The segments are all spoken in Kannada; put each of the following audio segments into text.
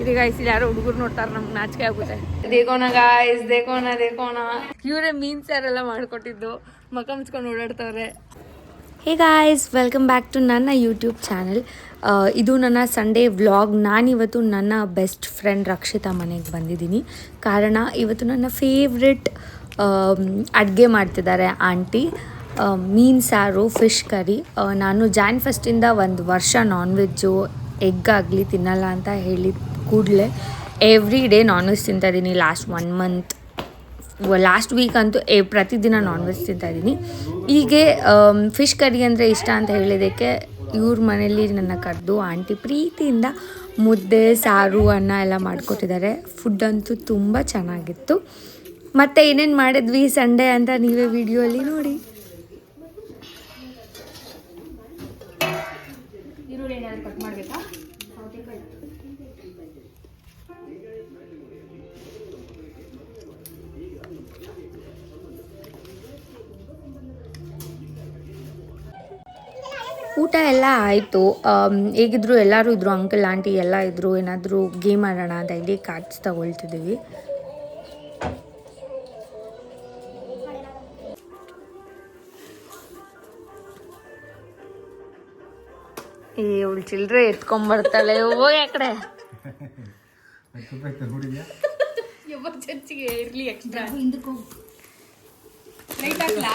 ಇದು ಗಾಯ್ಸ್ ಇಲ್ಲಿ ಯಾರೋ ಹುಡುಗರು ನೋಡ್ತಾರೆ ನಮ್ಗೆ ನಾಚಿಕೆ ಆಗುತ್ತೆ. ದೇಕೋಣ ಗಾಯ್ಸ್ ದೇಕೋಣ ದೇಕೋಣ. ಇವರೇ ಮೀನ್ ಸಾರೆಲ್ಲ ಮಾಡ್ಕೊಟ್ಟಿದ್ದು ಮಕ ಮುಚ್ಕೊಂಡು ಓಡಾಡ್ತವ್ರೆ. Hey guys welcome back to ನನ್ನ ಯೂಟ್ಯೂಬ್ ಚಾನಲ್ ಇದು ನನ್ನ ಸಂಡೇ ವ್ಲಾಗ್ ನಾನಿವತ್ತು ನನ್ನ ಬೆಸ್ಟ್ ಫ್ರೆಂಡ್ ರಕ್ಷಿತಾ ಮನೆಗೆ ಬಂದಿದ್ದೀನಿ. ಕಾರಣ ಇವತ್ತು ನನ್ನ ಫೇವ್ರೆಟ್ ಅಡುಗೆ ಮಾಡ್ತಿದ್ದಾರೆ ಆಂಟಿ. ಮೀನು ಸಾರು ಫಿಶ್ ಕರಿ ಆ, ನಾನು ಜಾನ್ ಫಸ್ಟಿಂದ ಒಂದು ವರ್ಷ ನಾನ್ ವೆಜ್ಜು ಎಗ್ ಆಗಲಿ ತಿನ್ನಲ್ಲ ಅಂತ ಹೇಳಿದ ಕೂಡಲೇ every day non veg ತಿಂತಾಯಿದ್ದೀನಿ last one month last week ಅಂತೂ ಎ, ಪ್ರತಿದಿನ ನಾನ್ ವೆಜ್ ತಿಂತಾಯಿದ್ದೀನಿ ಹೀಗೆ ಫಿಶ್ ಕರಿ ಅಂದರೆ ಇಷ್ಟ ಅಂತ ಹೇಳಿದ್ದಕ್ಕೆ ಇವ್ರ ಮನೇಲಿ ನನ್ನ ಕರೆದು ಆಂಟಿ ಪ್ರೀತಿಯಿಂದ ಮುದ್ದೆ, ಸಾರು, ಅನ್ನ ಎಲ್ಲ ಮಾಡಿಕೊಟ್ಟಿದ್ದಾರೆ. ಫುಡ್ ಅಂತೂ ತುಂಬ ಚೆನ್ನಾಗಿತ್ತು. ಮತ್ತು ಏನೇನು ಮಾಡಿದ್ವಿ ಸಂಡೇ ಅಂತ ನೀವೇ ವಿಡಿಯೋಲಿ ನೋಡಿ. ಊಟ ಎಲ್ಲ ಆಯಿತು. ಹೇಗಿದ್ರು ಎಲ್ಲರೂ ಇದ್ರು ಅಂಕಲ್ ಆಂಟಿ ಎಲ್ಲ ಇದ್ರು. ಏನಾದರೂ ಗೇಮ್ ಆಡೋಣ ಅಂತ ಇಲ್ಲಿ ಕಾರ್ಡ್ಸ್ ತಗೊಳ್ತಿದ್ದೀವಿ. ಏ ಅವಳು ಚಿಲ್ಲರೆ ಎತ್ಕೊಂಡ್ಬರ್ತಾಳೆ ಹೋಗಿ ಆ ಕಡೆ. ಚರ್ಚಿಗೆ ಇರ್ಲಿ ಎಕ್ಸ್ಟ್ರಾ ಲೈಟ್ ಹಾಕ್ಲಾ?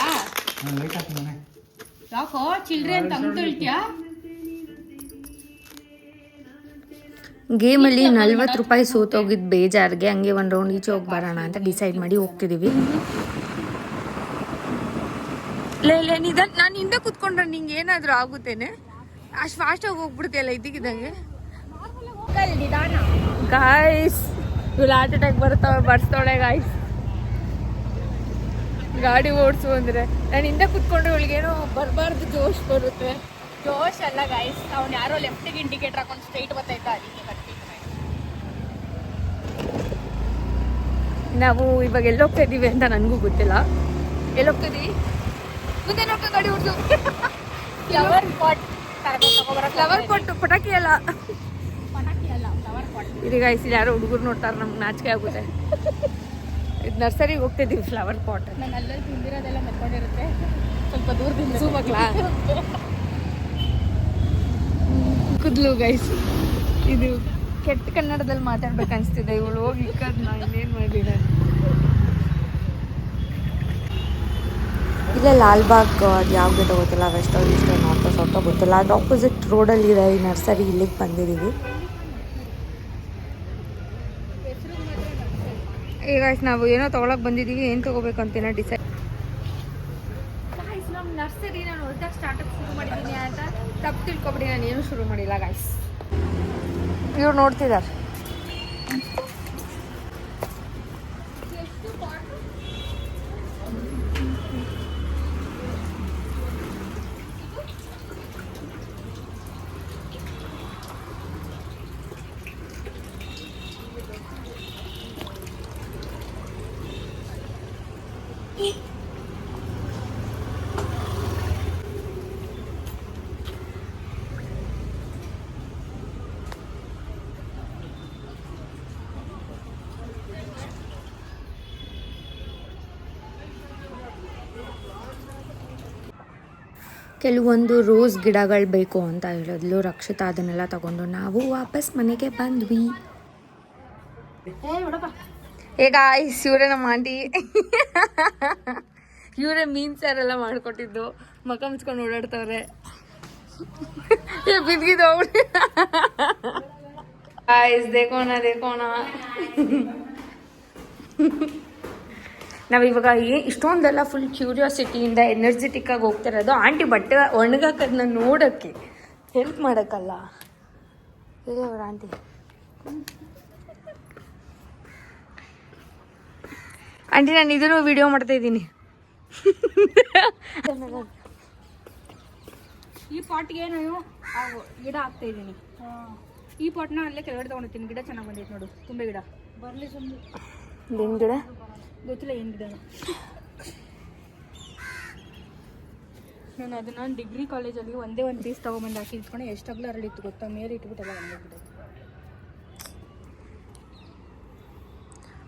ಯಾಕೋ ಚಿಲ್ಡ್ರೆ ಅಂತ ಹಂಗ್ ಗೇಮ್ ಗೇಮಲ್ಲಿ ನಲ್ವತ್ತು ರೂಪಾಯಿ ಸೋತೋಗಿದ್ದು ಬೇಜಾರಿಗೆ ಹಂಗೆ ಒಂದು ರೌಂಡ್ ಈಚೆ ಹೋಗಿ ಬರೋಣ ಅಂತ ಡಿಸೈಡ್ ಮಾಡಿ ಹೋಗ್ತಿದ್ದೀವಿ ಲೇ ಲೇ ನಿಧಾನ ನಾನು ಹಿಂದೆ ಕೂತ್ಕೊಂಡ್ರೆ ನಿಂಗೆ ಏನಾದರೂ ಆಗುತ್ತೇನೆ? ಅಷ್ಟು ಫಾಸ್ಟಾಗಿ ಹೋಗ್ಬಿಡ್ತೀಯಲ್ಲ ಇದ್ದಕ್ಕಿದ್ದಂಗೆ ಗಾಯ್ಸ್ ಇವ್ಳು ಹಾರ್ಟ್ ಅಟ್ಯಾಕ್ ಬರ್ತಾವೆ ಬರ್ಸ್ತಾಳೆ ಗಾಯ್ಸ್ ಗಾಡಿ ಓಡಿಸು ಅಂದ್ರೆ. ನಾನು ಹಿಂದೆ ಕುತ್ಕೊಂಡ್ರೆ ಇವಳಿಗೇನೋ ಬರಬಾರ್ದು ಜೋಶ್ ಬರುತ್ತೆ. ಜೋಶ್ ಅಲ್ಲ ಗಾಯ್ಸ್ ಅವ್ನು ಯಾರೋ ಲೆಫ್ಟಿಗೆ ಇಂಡಿಕೇಟರ್ ಹಾಕೊಂಡು ಸ್ಟ್ರೈಟ್ ಬರ್ತಾಯ್ತಾ ಅದಕ್ಕೆ ನಾವು ಇವಾಗ ಎಲ್ಲಿ ಹೋಗ್ತಾ ಇದೀವಿ ಅಂತ ನನಗೂ ಗೊತ್ತಿಲ್ಲ. ಎಲ್ಲಿ ಹೋಗ್ತಾ ಇದೀವಿ? ಮುಂದೆ ನೋಡ್ಕೊ ಗಾಡಿ ಓಡಿಸು. ಫ್ಲವರ್ ಪಾಟ್ ಫ್ಲವರ್ ಪಾಟ್ ಪಟಾಕಿ ಅಲ್ಲ. ಇದು ಗಾಯ್ಸ್ ಯಾರೋ ಹುಡುಗರು ನೋಡ್ತಾರೆ ನಮ್ಗೆ ನಾಚಿಕೆ ಆಗುತ್ತೆ. ಇದು ನರ್ಸರಿಗೆ ಹೋಗ್ತಿದ್ದೀವಿ ಫ್ಲವರ್ ಪಾಟ್ ನಾನು ಅಲ್ಲಲ್ಲಿ ತಿಂದಿರೋದೆಲ್ಲ ಮೆತ್ಕೊಂಡಿರುತ್ತೆ. ಸ್ವಲ್ಪ ದೂರದಿಂದ ಹಾಕ್ಲಾ ಕುದ್ಲು ಗೈಸ್ ಇದು ಕೆಟ್ಟ ಕನ್ನಡದಲ್ಲಿ ಮಾತಾಡ್ಬೇಕು ಅನಿಸ್ತಿದೆ. ಇವಳು ಹೋಗಿ ಇಕ್ಕದ್ ನಾ ಇನ್ನೇನು ಮಾಡಿದ? ಇಲ್ಲೇ ಲಾಲ್ಬಾಗ್ ಅದು ಯಾವ್ದು ಗೊತ್ತಿಲ್ಲ ವೆಸ್ಟೋ ಈಸ್ಟೋ ನಾರ್ತ್ ಸೌತ್ ಗೊತ್ತಿಲ್ಲ. ಅದು ಆಪೋಸಿಟ್ ರೋಡಲ್ಲಿ ಇದೆ ಈ ನರ್ಸರಿ ಇಲ್ಲಿಗೆ ಬಂದಿದ್ದೀವಿ ಈಗ ನಾವು ಏನೋ ತೊಗೊಳಕ್ ಬಂದಿದ್ದೀವಿ ಏನು ತಗೋಬೇಕು ಅಂತೀನ ಡಿಸೈಡ್ ಗಾಯ್ಸ್ ನಮ್ಮ ನರ್ಸರಿ ನಾನು ಹೊಸದಾಗಿ ಸ್ಟಾರ್ಟಪ್ ಶುರು ಮಾಡಿದ್ದೀನಿ ಅಂತ ತಪ್ಪು ತಿಳ್ಕೊಬಿಡಿ ನಾನು ಏನು ಶುರು ಮಾಡಿಲ್ಲ ಗಾಯ್ಸ್ ಇವ್ರು ನೋಡ್ತಿದ್ದಾರೆ ಕೆಲವೊಂದು ರೋಸ್ ಗಿಡಗಳು ಬೇಕು ಅಂತ ಹೇಳಿದ್ಲು. ರಕ್ಷಿತಾ ಅದನ್ನೆಲ್ಲ ತಗೊಂಡು ನಾವು ವಾಪಸ್ ಮನೆಗೆ ಬಂದ್ವಿ. ಏ ಗಾಯ್ಸ್ ಇವರೇ ನಮ್ಮ ಆಂಟಿ ಇವರೇ ಮೀನ್ ಸಾರೆಲ್ಲ ಮಾಡ್ಕೊಟ್ಟಿದ್ದು. ಮಕ ಮುಚ್ಕೊಂಡು ಓಡಾಡ್ತವ್ರೆ. ಬಿದ್ದಿದ್ದು ಅವ್ರಿ ಗಾಯ್ಸ್ ದೇಕೋಣ ದೇಕೋಣ. ನಾವಿವಾಗ ಏ ಇಷ್ಟೊಂದೆಲ್ಲ ಫುಲ್ ಕ್ಯೂರಿಯಾಸಿಟಿಯಿಂದ ಎನರ್ಜೆಟಿಕ್ ಆಗಿ ಹೋಗ್ತಿರೋದು ಆಂಟಿ ಬಟ್ಟೆ ಒಣಗಾಕದನ್ನ ನೋಡೋಕ್ಕೆ ಹೆಲ್ಪ್ ಮಾಡೋಕ್ಕಲ್ಲ. ಹೇಗೆ ಅವ್ರ ಆಂಟಿ ಆಂಟಿ ನಾನು ಇದನ್ನು ವಿಡಿಯೋ ಮಾಡ್ತಾ ಇದ್ದೀನಿ. ಈ ಪಾಟ್ಗೆ ನಾನು ಗಿಡ ಹಾಕ್ತಾ ಇದ್ದೀನಿ. ಈ ಪಾಟ್ನ ಅಲ್ಲೇ ಕೆಳಗಡೆ ತೊಗೊಂಡಿರ್ತೀನಿ. ಗಿಡ ಚೆನ್ನಾಗಿ ಬಂದೈತೆ ನೋಡು ತುಂಬ ಗಿಡ. ಬರಲಿ ಸುಮ್ಮನೆ ಏನು ಗಿಡ? ಗೊತ್ತಿಲ್ಲ ಏನು ಗಿಡ. ನಾನು ಅದನ್ನ ಡಿಗ್ರಿ ಕಾಲೇಜಲ್ಲಿ ಒಂದೇ ಒಂದು ಪೀಸ್ ತೊಗೊಂಬಂದು ಹಾಕಿ ಇಟ್ಕೊಂಡು. ಎಷ್ಟು ಅರಳಿತ್ತು ಗೊತ್ತಾ? ಮೇಲೆ ಇಟ್ಬಿಟ್ಟೆಲ್ಲ ಗಿಡ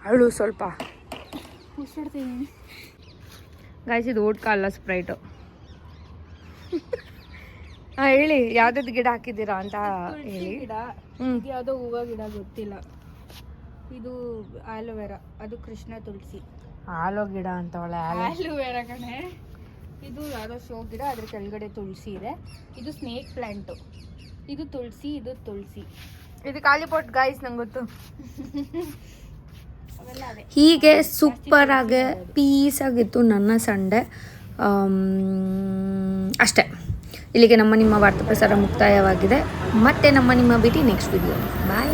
ಅಳು ಸ್ವಲ್ಪ. ಉಸಿಡ್ತೀನಿ ಗಾಯ್ಸ್ ಇದು ಓಟ್ಕ ಅಲ್ಲ ಸ್ಪ್ರೈಟು ಹಾಂ ಹೇಳಿ ಯಾವ್ದಾದ್ರು ಗಿಡ ಹಾಕಿದ್ದೀರಾ ಅಂತ ಹೇಳಿ. ಗಿಡ. ಯಾವುದೋ ಹೂವು ಗಿಡ ಗೊತ್ತಿಲ್ಲ. ಇದು ಆಲೋವೆರಾ. ಅದು ಕೃಷ್ಣ ತುಳಸಿ. ಆಲೋ ಗಿಡ ಅಂತ ಒಳ್ಳೆ ಆಲೋವೆರಾ ಕಣೆ. ಇದು ಯಾವುದೋ ಶೋ ಗಿಡ ಅದ್ರ ಕೆಳಗಡೆ ತುಳಸಿ ಇದೆ. ಇದು ಸ್ನೇಕ್ ಪ್ಲಾಂಟು. ಇದು ತುಳಸಿ ಇದು ತುಳಸಿ. ಇದು ಖಾಲಿ ಪೊಟ್ ಗಾಯ್ಸ್ ನಂಗೆ ಗೊತ್ತು. ಹೀಗೆ ಸೂಪರ್ ಆಗಿ ಪೀಸ್ ಆಗಿತ್ತು ನನ್ನ ಸಂಡೆ. ಅಷ್ಟೇ. ಇಲ್ಲಿಗೆ ನಮ್ಮ ನಿಮ್ಮ ವಾರ್ತಾ ಪ್ರಸಾರ ಮುಕ್ತಾಯವಾಗಿದೆ. ಮತ್ತೆ ನಮ್ಮ ನಿಮ್ಮ ಭೇಟಿ ನೆಕ್ಸ್ಟ್ ವಿಡಿಯೋ ಬಾಯ್